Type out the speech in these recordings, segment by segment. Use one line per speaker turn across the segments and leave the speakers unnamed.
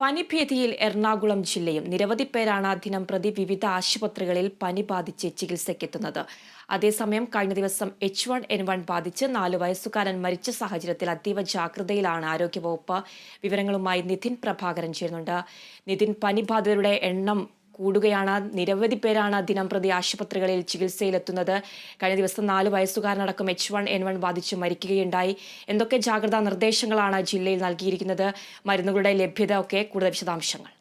പനിഭീതിയിൽ എറണാകുളം ജില്ലയും നിരവധി പേരാണ് ദിനം പ്രതി വിവിധ ആശുപത്രികളിൽ പനി ബാധിച്ച് ചികിത്സയ്ക്കെത്തുന്നത്. അതേസമയം കഴിഞ്ഞ ദിവസം എച്ച് വൺ എൻ വൺ ബാധിച്ച് നാല് വയസ്സുകാരൻ മരിച്ച സാഹചര്യത്തിൽ അതീവ ജാഗ്രതയിലാണ് ആരോഗ്യവകുപ്പ് വിവരങ്ങളുമായി നിതിൻ പ്രഭാകരൻ ചേരുന്നുണ്ട്. നിതിൻ പനി ബാധിതരുടെ എണ്ണം കൂടുകയാണ്. നിരവധി പേരാണ് ദിനം പ്രതി ആശുപത്രികളിൽ ചികിത്സയിലെത്തുന്നത്. കഴിഞ്ഞ ദിവസം നാല് വയസ്സുകാരനടക്കം എച്ച് വൺ എൻ വൺ ബാധിച്ച് മരിക്കുകയുണ്ടായി. എന്തൊക്കെ ജാഗ്രതാ നിർദ്ദേശങ്ങളാണ് ജില്ലയിൽ നൽകിയിരിക്കുന്നത്? മരുന്നുകളുടെ ലഭ്യത ഒക്കെ കൂടുതൽ വിശദാംശങ്ങൾ.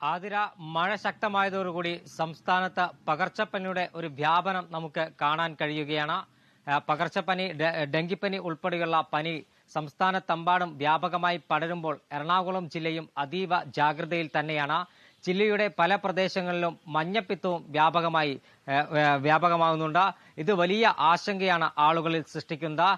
ആതിര മഴ ശക്തമായതോടുകൂടി സംസ്ഥാനത്ത് പകർച്ചപ്പനിയുടെ ഒരു വ്യാപനം നമുക്ക് കാണാൻ കഴിയുകയാണ്. പകർച്ചപ്പനി ഡെങ്കിപ്പനി ഉൾപ്പെടെയുള്ള പനി സംസ്ഥാനത്തെമ്പാടും വ്യാപകമായി പടരുമ്പോൾ എറണാകുളം ജില്ലയും അതീവ ജാഗ്രതയിൽ തന്നെയാണ്. ജില്ലയുടെ പല പ്രദേശങ്ങളിലും മഞ്ഞപ്പിത്തവും വ്യാപകമായി വ്യാപകമാകുന്നുണ്ട് ഇത് വലിയ ആശങ്കയാണ് ആളുകളിൽ സൃഷ്ടിക്കുന്നത്.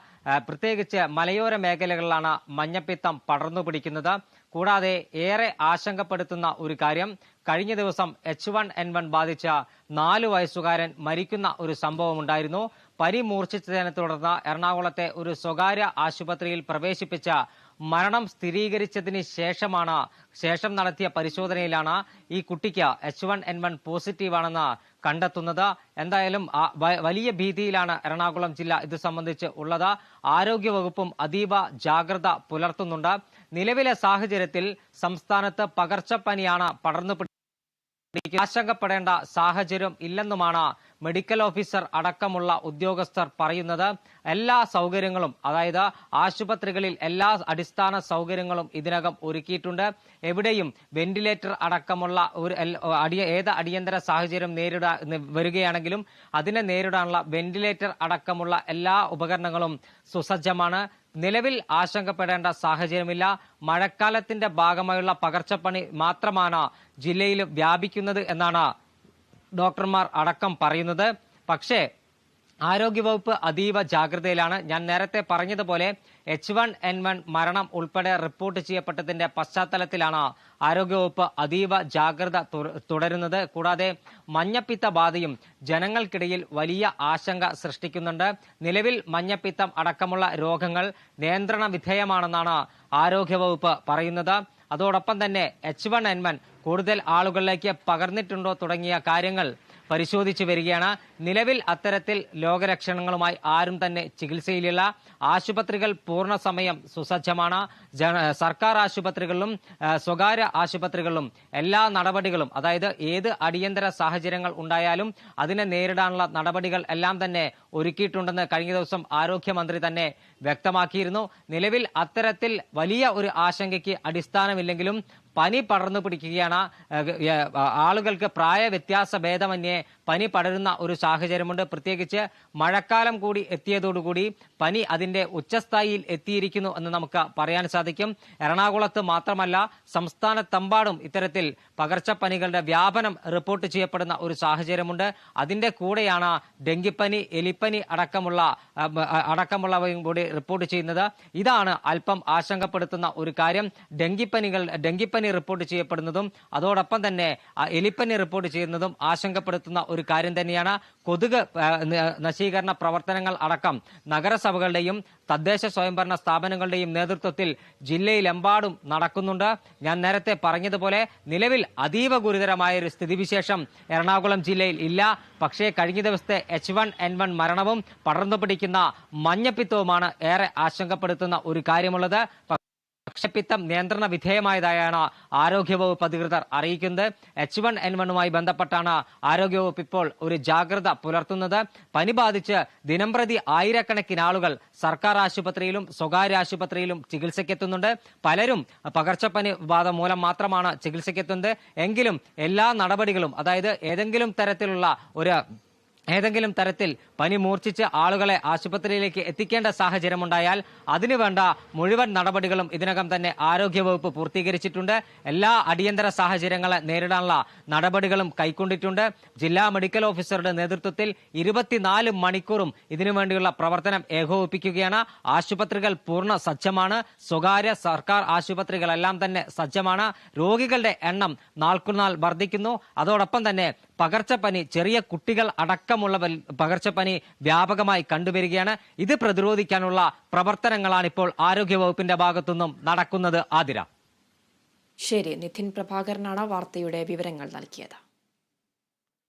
പ്രത്യേകിച്ച് മലയോര മേഖലകളിലാണ് മഞ്ഞപ്പിത്തം പടർന്നു പിടിക്കുന്നത്. കൂടാതെ ഏറെ ആശങ്കപ്പെടുത്തുന്ന ഒരു കാര്യം കഴിഞ്ഞ ദിവസം എച്ച് വൺ എൻ വൺ ബാധിച്ച നാല് വയസ്സുകാരൻ മരിക്കുന്ന ഒരു സംഭവം ഉണ്ടായിരുന്നു. പനി മൂർച്ഛിച്ചതിനെ തുടർന്ന് എറണാകുളത്തെ ഒരു സ്വകാര്യ ആശുപത്രിയിൽ പ്രവേശിപ്പിച്ച മരണം സ്ഥിരീകരിച്ചതിന് ശേഷമാണ് ശേഷം നടത്തിയ പരിശോധനയിലാണ് ഈ കുട്ടിക്ക് എച്ച് വൺ എൻ വൺ പോസിറ്റീവാണെന്ന് കണ്ടെത്തുന്നത് എന്തായാലും വലിയ ഭീതിയിലാണ് എറണാകുളം ജില്ല ഇത് സംബന്ധിച്ച് ഉള്ളത് ആരോഗ്യവകുപ്പും അതീവ ജാഗ്രത പുലർത്തുന്നുണ്ട് നിലവിലെ സാഹചര്യത്തിൽ സംസ്ഥാനത്ത് പകർച്ചപ്പനിയാണ് പടർന്നു. ആശങ്കപ്പെടേണ്ട സാഹചര്യം ഇല്ലെന്നുമാണ് മെഡിക്കൽ ഓഫീസർ അടക്കമുള്ള ഉദ്യോഗസ്ഥർ പറയുന്നത്. എല്ലാ സൗകര്യങ്ങളും അതായത് ആശുപത്രികളിൽ എല്ലാ അടിസ്ഥാന സൗകര്യങ്ങളും ഇതിനകം ഒരുക്കിയിട്ടുണ്ട്. എവിടെയും വെന്റിലേറ്റർ അടക്കമുള്ള ഒരു അടിയ ഏത് അടിയന്തര സാഹചര്യം നേരിടാ വരികയാണെങ്കിലും അതിനെ നേരിടാനുള്ള വെന്റിലേറ്റർ അടക്കമുള്ള എല്ലാ ഉപകരണങ്ങളും സുസജ്ജമാണ്. നിലവിൽ ആശങ്കപ്പെടേണ്ട സാഹചര്യമില്ല. മഴക്കാലത്തിന്റെ ഭാഗമായുള്ള പകർച്ചപ്പണി മാത്രമാണ് ജില്ലയിൽ വ്യാപിക്കുന്നത് എന്നാണ് ഡോക്ടർമാർ അടക്കം പറയുന്നത്. പക്ഷേ ആരോഗ്യവകുപ്പ് അതീവ ജാഗ്രതയിലാണ്. ഞാൻ നേരത്തെ പറഞ്ഞതുപോലെ എച്ച് വൺ എൻ വൺ മരണം ഉൾപ്പെടെ റിപ്പോർട്ട് ചെയ്യപ്പെട്ടതിന്റെ പശ്ചാത്തലത്തിലാണ് ആരോഗ്യവകുപ്പ് അതീവ ജാഗ്രത തുടരുന്നത്. കൂടാതെ മഞ്ഞപ്പിത്ത ബാധയും ജനങ്ങൾക്കിടയിൽ വലിയ ആശങ്ക സൃഷ്ടിക്കുന്നുണ്ട്. നിലവിൽ മഞ്ഞപ്പിത്തം അടക്കമുള്ള രോഗങ്ങൾ നിയന്ത്രണ വിധേയമാണെന്നാണ് ആരോഗ്യവകുപ്പ് പറയുന്നത്. അതോടൊപ്പം തന്നെ എച്ച് വൺ എൻ വൺ കൂടുതൽ ആളുകളിലേക്ക് പകർന്നിട്ടുണ്ടോ തുടങ്ങിയ കാര്യങ്ങൾ പരിശോധിച്ചു വരികയാണ്. നിലവിൽ അത്തരത്തിൽ രോഗലക്ഷണങ്ങളുമായി ആരും തന്നെ ചികിത്സയിലില്ല. ആശുപത്രികൾ പൂർണ സമയം സുസജ്ജമാണ്. സർക്കാർ ആശുപത്രികളിലും സ്വകാര്യ ആശുപത്രികളിലും എല്ലാ നടപടികളും അതായത് ഏത് അടിയന്തര സാഹചര്യങ്ങൾ ഉണ്ടായാലും അതിനെ നേരിടാനുള്ള നടപടികൾ എല്ലാം തന്നെ ഒരുക്കിയിട്ടുണ്ടെന്ന് കഴിഞ്ഞ ദിവസം ആരോഗ്യമന്ത്രി തന്നെ വ്യക്തമാക്കിയിരുന്നു. നിലവിൽ അത്തരത്തിൽ വലിയ ഒരു ആശങ്കയ്ക്ക് അടിസ്ഥാനമില്ലെങ്കിലും പനി പടർന്നു പിടിക്കുകയാണ്. ആളുകൾക്ക് പ്രായ വ്യത്യാസ ഭേദമന്യേ പനി പടരുന്ന ഒരു സാഹചര്യമുണ്ട്. പ്രത്യേകിച്ച് മഴക്കാലം കൂടി എത്തിയതോടുകൂടി പനി അതിന്റെ ഉച്ചസ്ഥായിയിൽ എത്തിയിരിക്കുന്നു എന്ന് നമുക്ക് പറയാൻ സാധിക്കും. എറണാകുളത്ത് മാത്രമല്ല സംസ്ഥാനത്തെമ്പാടും ഇത്തരത്തിൽ പകർച്ചപ്പനികളുടെ വ്യാപനം റിപ്പോർട്ട് ചെയ്യപ്പെടുന്ന ഒരു സാഹചര്യമുണ്ട്. അതിന്റെ കൂടെയാണ് ഡെങ്കിപ്പനി എലിപ്പനി അടക്കമുള്ള അടക്കമുള്ളവയും കൂടി റിപ്പോർട്ട് ചെയ്യുന്നത്. ഇതാണ് അല്പം ആശങ്കപ്പെടുത്തുന്ന ഒരു കാര്യം. ഡെങ്കിപ്പനികൾ ഡെങ്കിപ്പനി റിപ്പോർട്ട് ചെയ്യപ്പെടുന്നതും അതോടൊപ്പം തന്നെ എലിപ്പനി റിപ്പോർട്ട് ചെയ്യുന്നതും ആശങ്കപ്പെടുത്തുന്ന ഒരു കാര്യം തന്നെയാണ്. കൊതുക് നശീകരണ പ്രവർത്തനങ്ങൾ അടക്കം നഗരസഭകളുടെയും തദ്ദേശ സ്വയംഭരണ സ്ഥാപനങ്ങളുടെയും നേതൃത്വത്തിൽ ജില്ലയിലെമ്പാടും നടക്കുന്നുണ്ട്. ഞാൻ നേരത്തെ പറഞ്ഞതുപോലെ നിലവിൽ അതീവ ഗുരുതരമായ ഒരു സ്ഥിതിവിശേഷം എറണാകുളം ജില്ലയിൽ ഇല്ല. പക്ഷേ കഴിഞ്ഞ ദിവസത്തെ എച്ച് വൺ എൻ വൺ മരണവും പടർന്നു പിടിക്കുന്ന മഞ്ഞപ്പിത്തവുമാണ് ഏറെ ആശങ്കപ്പെടുത്തുന്ന ഒരു കാര്യമുള്ളത് പക്ഷപ്പിത്തം നിയന്ത്രണ വിധേയമായതായാണ് ആരോഗ്യവകുപ്പ് അധികൃതർ അറിയിക്കുന്നത്. എച്ച് വൺ എൻ വണ്ണുമായി ബന്ധപ്പെട്ടാണ് ആരോഗ്യവകുപ്പ് ഇപ്പോൾ ഒരു ജാഗ്രത പുലർത്തുന്നത്. പനി ബാധിച്ച് ദിനംപ്രതി ആയിരക്കണക്കിന് ആളുകൾ സർക്കാർ ആശുപത്രിയിലും സ്വകാര്യ ആശുപത്രിയിലും ചികിത്സയ്ക്കെത്തുന്നുണ്ട്. പലരും പകർച്ചപ്പനി ബാധ മൂലം മാത്രമാണ് ചികിത്സയ്ക്കെത്തുന്നത്. എങ്കിലും എല്ലാ നടപടികളും അതായത് ഏതെങ്കിലും തരത്തിലുള്ള ഒരു ഏതെങ്കിലും തരത്തിൽ പനി മൂർച്ഛിച്ച് ആളുകളെ ആശുപത്രിയിലേക്ക് എത്തിക്കേണ്ട സാഹചര്യമുണ്ടായാൽ അതിനുവേണ്ട മുഴുവൻ നടപടികളും ഇതിനകം തന്നെ ആരോഗ്യവകുപ്പ് പൂർത്തീകരിച്ചിട്ടുണ്ട്. എല്ലാ അടിയന്തര സാഹചര്യങ്ങളെ നേരിടാനുള്ള നടപടികളും കൈക്കൊണ്ടിട്ടുണ്ട്. ജില്ലാ മെഡിക്കൽ ഓഫീസറുടെ നേതൃത്വത്തിൽ ഇരുപത്തിനാല് മണിക്കൂറും ഇതിനുവേണ്ടിയുള്ള പ്രവർത്തനം ഏകോപിപ്പിക്കുകയാണ്. ആശുപത്രികൾ പൂർണ സജ്ജമാണ്. സ്വകാര്യ സർക്കാർ ആശുപത്രികളെല്ലാം തന്നെ സജ്ജമാണ്. രോഗികളുടെ എണ്ണം നാൾക്കുനാൾ വർദ്ധിക്കുന്നു. അതോടൊപ്പം തന്നെ പകർച്ചപ്പനി ചെറിയ കുട്ടികൾ അടക്കമുള്ള പകർച്ചപ്പനി വ്യാപകമായി കണ്ടുവരികയാണ്. ഇത് പ്രതിരോധിക്കാനുള്ള പ്രവർത്തനങ്ങളാണ് ഇപ്പോൾ ആരോഗ്യവകുപ്പിന്റെ ഭാഗത്തുനിന്നും നടക്കുന്നത്. ആതിര.
ശരി നിതിൻ പ്രഭാകരനാണ് വാർത്തയുടെ വിവരങ്ങൾ നൽകിയത്.